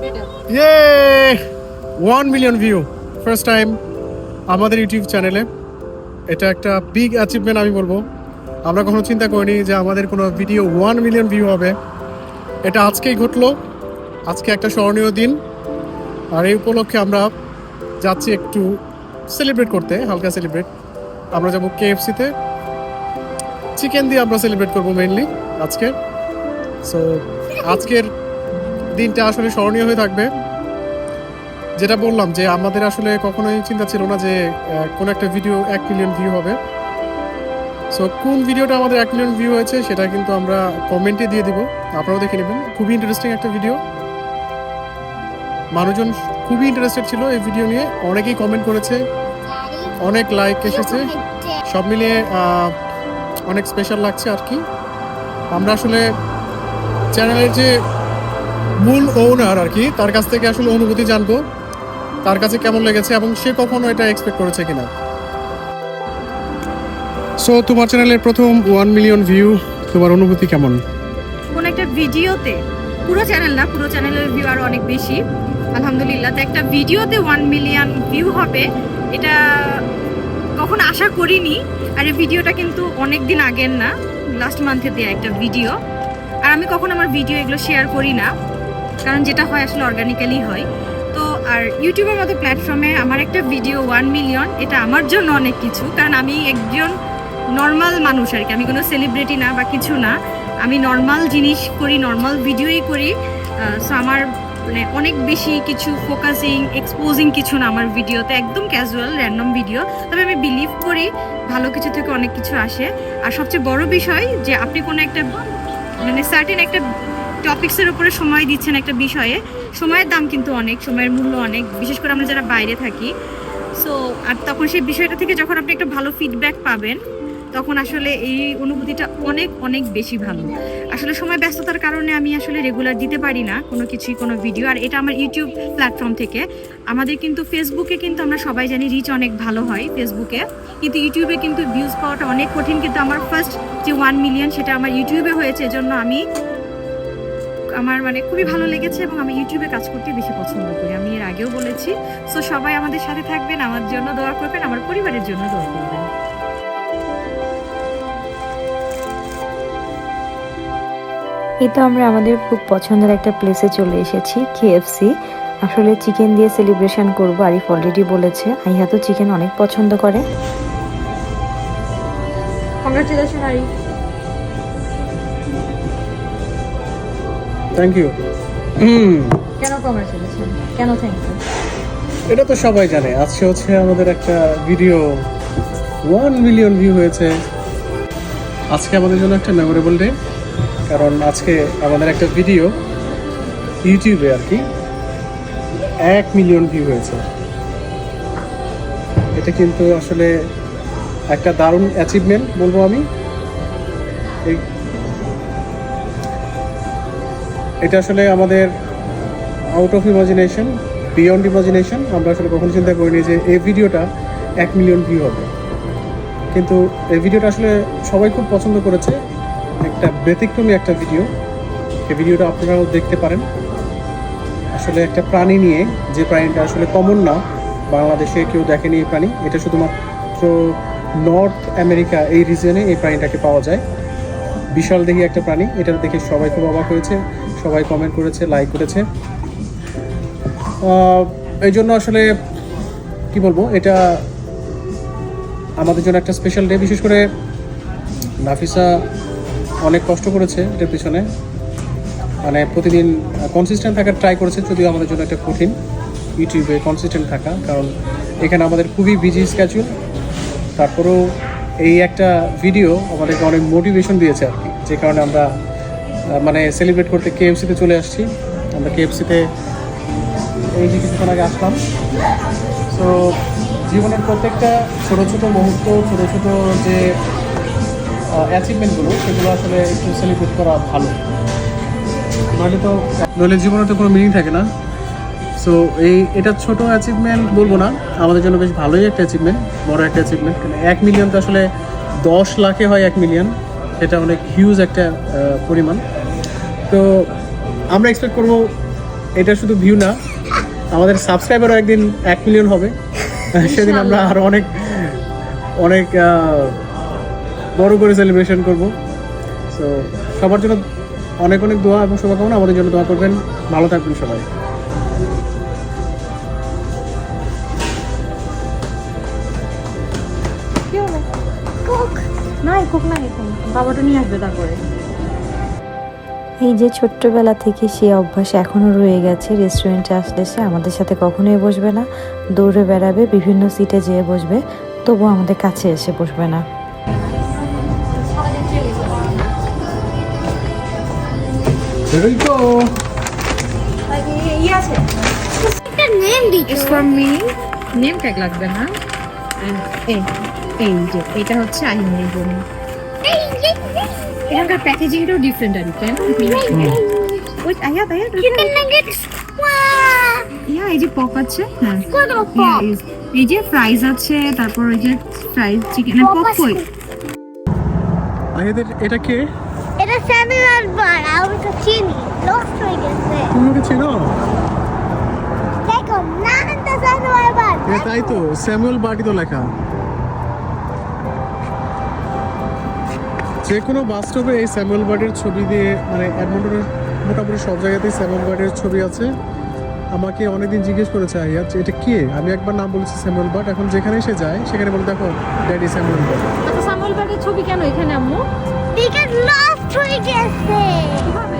ইয়ে one million view first time আমাদের YouTube চ্যানেলে এটা একটা বিগ অ্যাচিভমেন্ট আমি বলব। আমরা কখনো চিন্তা করিনি যে আমাদের কোনো ভিডিও ওয়ান মিলিয়ন ভিউ হবে। এটা আজকেই ঘটলো। আজকে একটা স্মরণীয় দিন। আর এই উপলক্ষে আমরা যাচ্ছি একটু সেলিব্রেট করতে, হালকা সেলিব্রেট আমরা যাব কেএফসিতে চিকেন দিয়ে আমরা সেলিব্রেট করব মেইনলি আজকে। সো আজকের দিনটা আসলে স্মরণীয় হয়ে থাকবে। যেটা বললাম যে আমাদের আসলে কখনোই চিন্তা ছিল না যে কোন একটা ভিডিও এক মিলিয়ন ভিউ হবে। সো কোন ভিডিওটা আমাদের এক মিলিয়ন ভিউ হয়েছে সেটা কিন্তু আমরা কমেন্টে দিয়ে দিব। আপনারাও দেখে নেবেন। খুবই ইন্টারেস্টিং একটা ভিডিও মানুষজন খুবই ইন্টারেস্টেড ছিল এই ভিডিও নিয়ে। অনেকেই কমেন্ট করেছে। অনেক লাইক এসেছে। সব মিলিয়ে অনেক স্পেশাল লাগছে আর কি। আমরা আসলে চ্যানেলের যে মূল ওনার আর কি, তার কাছ থেকে আসলে অনুভূতি জানব, তার কাছে কেমন লেগেছে এবং সে কখনো এটা এক্সপেক্ট করেছে কিনা। সো তোমার চ্যানেলের প্রথম ওয়ান মিলিয়ন ভিউ তোমার অনুভূতি কেমন? কোন একটা ভিডিওতে, পুরো চ্যানেল না, পুরো চ্যানেলের ভিউ আরও অনেক বেশি। আলহামদুলিল্লাহ, তো একটা ভিডিওতে ওয়ান মিলিয়ন ভিউ হবে, এটা কখনো আশা করিনি। আর এই ভিডিওটা কিন্তু অনেক দিন আগের না লাস্ট মান্থে দেওয়া একটা ভিডিও আর আমি কখনো আমার ভিডিও এগুলো শেয়ার করি না। কারণ যেটা হয় আসলে অর্গানিক্যালি হয়। তো আর ইউটিউবের মতো প্ল্যাটফর্মে আমার একটা ভিডিও ওয়ান মিলিয়ন এটা আমার জন্য অনেক কিছু। কারণ আমি একজন নর্মাল মানুষ আর কি। আমি কোনো সেলিব্রিটি না বা কিছু না। আমি নর্মাল জিনিস করি নর্মাল ভিডিওই করি। সো আমার মানে অনেক বেশি কিছু ফোকাসিং এক্সপোজিং কিছু না আমার ভিডিওতে একদম ক্যাজুয়াল র্যান্ডম ভিডিও তবে আমি বিলিভ করি, ভালো কিছু থেকে অনেক কিছু আসে। আর সবচেয়ে বড় বিষয় যে আপনি কোনো একটা মানে সার্টেন একটা টপিক্সের উপরে সময় দিচ্ছেন একটা বিষয়ে, সময়ের দাম কিন্তু অনেক, সময়ের মূল্য অনেক, বিশেষ করে আমরা যারা বাইরে থাকি। সো আর তখন সেই বিষয়টা থেকে যখন আপনি একটা ভালো ফিডব্যাক পাবেন, তখন আসলে এই অনুভূতিটা অনেক অনেক বেশি ভালো। আসলে সময় ব্যস্ততার কারণে আমি আসলে রেগুলার দিতে পারি না কোনো কিছুই, কোনো ভিডিও আর এটা আমার ইউটিউব প্ল্যাটফর্ম থেকে। আমাদের কিন্তু ফেসবুকে কিন্তু আমরা সবাই জানি রিচ অনেক ভালো হয় ফেসবুকে কিন্তু ইউটিউবে কিন্তু ভিউজ পাওয়াটা অনেক কঠিন। কিন্তু আমার ফার্স্ট যে ওয়ান মিলিয়ন সেটা আমার ইউটিউবে হয়েছে, এজন্য আমি আমার মানে খুবই ভালো লেগেছে এবং আমি ইউটিউবে কাজ করতে বেশি পছন্দ করি। আমি এর আগেও বলেছি। সো সবাই আমাদের সাথে থাকবেন আমার জন্য দোয়া করবেন আমার পরিবারের জন্য দোয়া করবেন। এই তো আমরা আমাদের খুব পছন্দের একটা প্লেসে চলে এসেছি কেএফসি আসলে চিকেন দিয়ে সেলিব্রেশন করব আরিফ অলরেডি বলেছে। আইহা তো চিকেন অনেক পছন্দ করে। কংগ্রাচুলেশন আরিফ। থ্যাংক ইউ কেন কেন থ্যাংক ইউ এটা তো সবাই জানে। আজকে হচ্ছে আমাদের একটা ভিডিও ওয়ান মিলিয়ন ভিউ হয়েছে। আজকে আমাদের জন্য একটা মেমোরেবল ডে কারণ আজকে আমাদের একটা ভিডিও ইউটিউবে আর কি এক মিলিয়ন ভিউ হয়েছে। এটা কিন্তু আসলে একটা দারুণ অ্যাচিভমেন্ট বলব আমি। এই এটা আসলে আমাদের out of imagination beyond imagination আমরা আসলে কখনো চিন্তা করিনি যে এই ভিডিওটা এক মিলিয়ন ভিউ হবে। কিন্তু এই ভিডিওটা আসলে সবাই খুব পছন্দ করেছে। একটা ব্যতিক্রমী একটা ভিডিও এই ভিডিওটা আপনারাও দেখতে পারেন। আসলে একটা প্রাণী নিয়ে যে প্রাণীটা আসলে কমন না, বাংলাদেশে কেউ দেখেনি এই প্রাণী। এটা শুধুমাত্র নর্থ আমেরিকা এই রিজনে এই প্রাণীটাকে পাওয়া যায়। বিশাল দেখি একটা প্রাণী, এটা দেখে সবাই খুব অবাক হয়েছে, সবাই কমেন্ট করেছে লাইক করেছে। এই জন্য আসলে, কি বলব, এটা আমাদের জন্য একটা স্পেশাল ডে বিশেষ করে নাফিসা অনেক কষ্ট করেছে এটার পিছনে। মানে প্রতিদিন কনসিস্টেন্ট থাকার ট্রাই করেছে, যদিও আমাদের জন্য একটা কঠিন। ইউটিউবে কনসিস্টেন্ট থাকা, কারণ এখানে আমাদের খুবই বিজি স্ক্যাচুয়াল তারপরেও এই একটা ভিডিও আমাদেরকে অনেক মোটিভেশন দিয়েছে আর কি। যে কারণে আমরা মানে সেলিব্রেট করতে কেএফসিতে চলে আসছি। আমরা কেএফসিতে এই যে কিছুক্ষণ আগে আসলাম। তো জীবনের প্রত্যেকটা ছোট ছোট মুহূর্ত, ছোট ছোট যে অ্যাচিভমেন্টগুলো সেগুলো আসলে একটু সেলিব্রেট করা ভালো। নইলে তো নইলে জীবনে তো কোনো মিনিং থাকে না। সো এই, এটা ছোট অ্যাচিভমেন্ট বলব না। আমাদের জন্য বেশ ভালোই একটা অ্যাচিভমেন্ট বড় একটা অ্যাচিভমেন্ট এক মিলিয়ন তো আসলে দশ লাখে হয় এক মিলিয়ন সেটা অনেক হিউজ একটা পরিমাণ। তো আমরা এক্সপেক্ট করব এটা শুধু ভিউ না আমাদের সাবস্ক্রাইবারও একদিন এক মিলিয়ন হবে। সেদিন আমরা আরও অনেক অনেক বড় করে সেলিব্রেশন করব। সো সবার জন্য অনেক অনেক দোয়া এবং শুভকামনা। আমাদের জন্য দোয়া করবেন। ভালো থাকবেন সবাই। নাই খুব নাই বাবাটা নিয়ে আসবে তারপরে। এই যে ছোট্টবেলা থেকে সে অভ্যাস এখনও রয়ে গেছে রেস্টুরেন্টে আসলে সে আমাদের সাথে কখনোই বসবে না। দৌড়ে বেড়াবে বিভিন্ন সিটে যেয়ে বসবে তবু আমাদের কাছে এসে বসবে না। ইয়ে নেম লাগবে না? এই যে এটা হচ্ছে আহিমের জন্য এখানকার প্যাকেজিংটাও ডিফারেন্ট আর কি তাই ওই আয়া আয়া চিকেন নাগেটস ইয়া এই যে পপ আছে হ্যাঁ। কত Yeah, পপ এই- যে ফ্রাইজ আছে তারপর ওই যে ফ্রাইজ চিকেন পপ আছে। কই আয়াদের এটা কে? এটা স্যামুয়েল বার আমি তো চিনি। লস্ট হয়ে গেছে। তোমাকে ছিল দেখো নামটা স্যামুয়েল বার তাই তো স্যামুয়েল বার্টি তো লেখা। যে কোনো স্টপে এই স্যামুয়েল বার্ডের ছবি দিয়ে মানে এডমন্টনে মোটামুটি সব জায়গাতেই স্যামুয়েল বার্ডের ছবি আছে। আমাকে অনেকদিন জিজ্ঞেস করেছে আইয়া যে এটা কে? আমি একবার নাম বলেছি স্যামুয়েল বার্ড। এখন যেখানে এসে যায় সেখানে বলে দেখো ড্যাডি স্যামুয়েল বার্ড। আচ্ছা স্যামুয়েল বার্ডের ছবি কেন এখানে আম্মু? বিকজ লস্ট হয়ে গেছে কীভাবে?